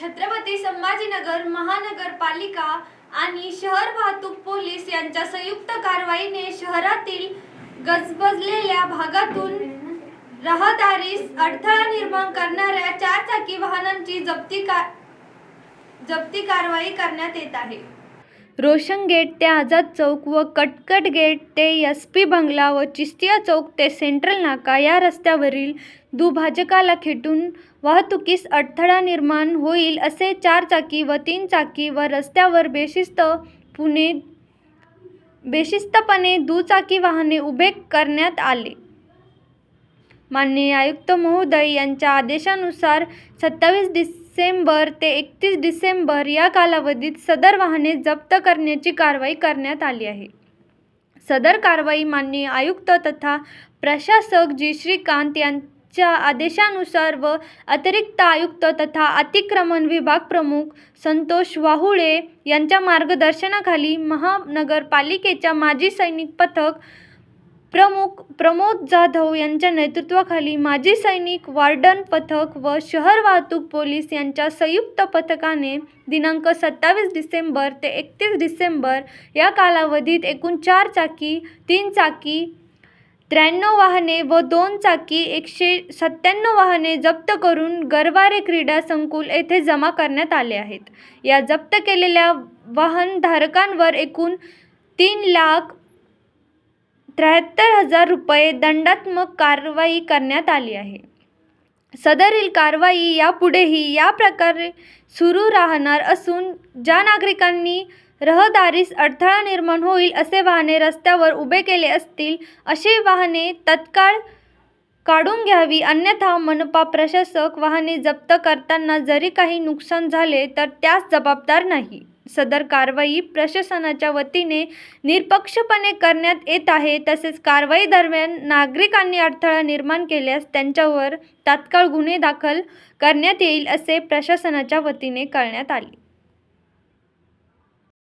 छत्रपती संभाजीनगर महानगरपालिका आणि शहर वाहतूक पोलीस यांच्या संयुक्त कारवाईने शहरातील गजबजलेल्या भागातून रहदारीस अडथळा निर्माण करणाऱ्या चारचाकी वाहनांची जप्ती का जप्ती कारवाई करण्यात येत आहे. रोशन गेट ते आझाद चौक व कटकट गेट ते यस पी बंगला व चिस्तिया चौक ते सेंट्रल नाका या रस्त्यावरील दुभाजकाला खेटून वाहतुकीस अडथळा निर्माण होईल असे चारचाकी व तीन चाकी व रस्त्यावर बेशिस्त पुणे बेशिस्तपणे दुचाकी वाहने उभे करण्यात आले. माननीय आयुक्त महोदय यांच्या आदेशानुसार सत्तावीस डिसेंबर ते एकतीस डिसेंबर या कालावधीत सदर वाहने जप्त करण्याची कारवाई करण्यात आली आहे. सदर कारवाई माननीय आयुक्त तथा प्रशासक जी. श्रीकांत यांच्या आदेशानुसार व अतिरिक्त आयुक्त तथा अतिक्रमण विभाग प्रमुख संतोष वाहुळे यांच्या मार्गदर्शनाखाली महानगरपालिकेच्या माजी सैनिक पथक प्रमुख प्रमोद जाधव यांच्या नेतृत्वाखाली माजी सैनिक वार्डन पथक व शहर वाहतूक पोलीस यांच्या संयुक्त पथकाने दिनांक सत्तावीस डिसेंबर ते एकतीस डिसेंबर या कालावधीत एकूण चार चाकी तीन चाकी त्र्याण्णव वाहने व दोन चाकी एकशे सत्त्याण्णव वाहने जप्त करून गरवारे क्रीडा संकुल येथे जमा करण्यात आले आहेत. या जप्त केलेल्या वाहनधारकांवर एकूण तीन लाख त्र्याहत्तर हजार रुपये दंडात्मक कारवाई करण्यात आली आहे. सदरील कारवाई यापुढेही या प्रकारे सुरू राहणार असून ज्या नागरिकांनी रहदारीस अडथळा निर्माण होईल असे वाहने रस्त्यावर उभे केले असतील अशी वाहने तत्काळ काढून घ्यावी. अन्यथा मनपा प्रशासक वाहने जप्त करताना जरी काही नुकसान झाले तर त्यास जबाबदार नाही. सदर कारवाई प्रशासनाच्या वतीने निरपक्षपणे करण्यात येत आहे. तसेच कारवाई दरम्यान नागरिकांनी अडथळा निर्माण केल्यास त्यांच्यावर तात्काळ गुन्हे दाखल करण्यात येईल असे प्रशासनाच्या वतीने कळण्यात आले.